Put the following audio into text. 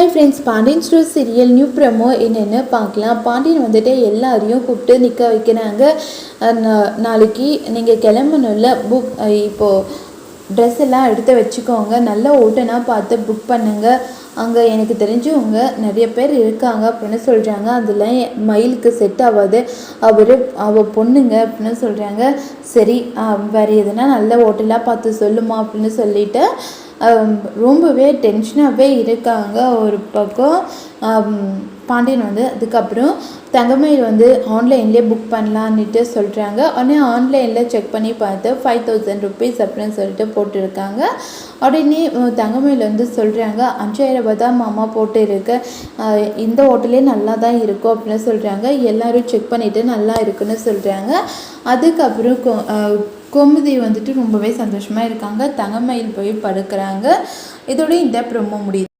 Hi friends Pandian store serial new promo என்னென்னு பார்க்கலாம். பாண்டியன் வந்துட்டு எல்லாரையும் கூப்பிட்டு நிற்க வைக்கிறாங்க. நா- நாளைக்கு நீங்கள் கிளம்பணும்ல புக் இப்போது ட்ரெஸ் எல்லாம் எடுத்து வச்சுக்கோங்க. நல்ல ஓட்டனாக பார்த்து புக் பண்ணுங்க. அங்கே எனக்கு தெரிஞ்சவங்க நிறைய பேர் இருக்காங்க அப்படின்னு சொல்கிறாங்க அதில் மயிலுக்கு செட் ஆகாது அவர் அவ பொண்ணுங்க அப்படின்னு சொல்கிறாங்க சரி வேறு எதுனா நல்ல ஹோட்டலாக பார்த்து சொல்லுமா அப்படின்னு சொல்லிட்டு ரொம்பவே டென்ஷனாகவே இருக்காங்க. ஒரு பக்கம் பாண்டியன் வந்து அதுக்கப்புறம் தங்கமயில் வந்து ஆன்லைன்லேயே புக் பண்ணலான்னுட்டு சொல்கிறாங்க உடனே ஆன்லைனில் செக் பண்ணி பார்த்து ஃபைவ் தௌசண்ட் ருபீஸ் அப்படின்னு சொல்லிட்டு போட்டிருக்காங்க. உடனே தங்கமயில் வந்து சொல்கிறாங்க அஞ்சாயிரம் ரூபாய் தான் மாமா போட்டு இருக்கு இந்த ஹோட்டலே நல்லா தான் இருக்கும் அப்படின்னு சொல்கிறாங்க எல்லோரும் செக் பண்ணிவிட்டு நல்லா இருக்குன்னு சொல்கிறாங்க அதுக்கப்புறம் கோமதி வந்துட்டு ரொம்பவே சந்தோஷமாக இருக்காங்க. தங்கமயில் போய் படுக்கிறாங்க. இதோட இந்த ப்ரொமோ முடியுது.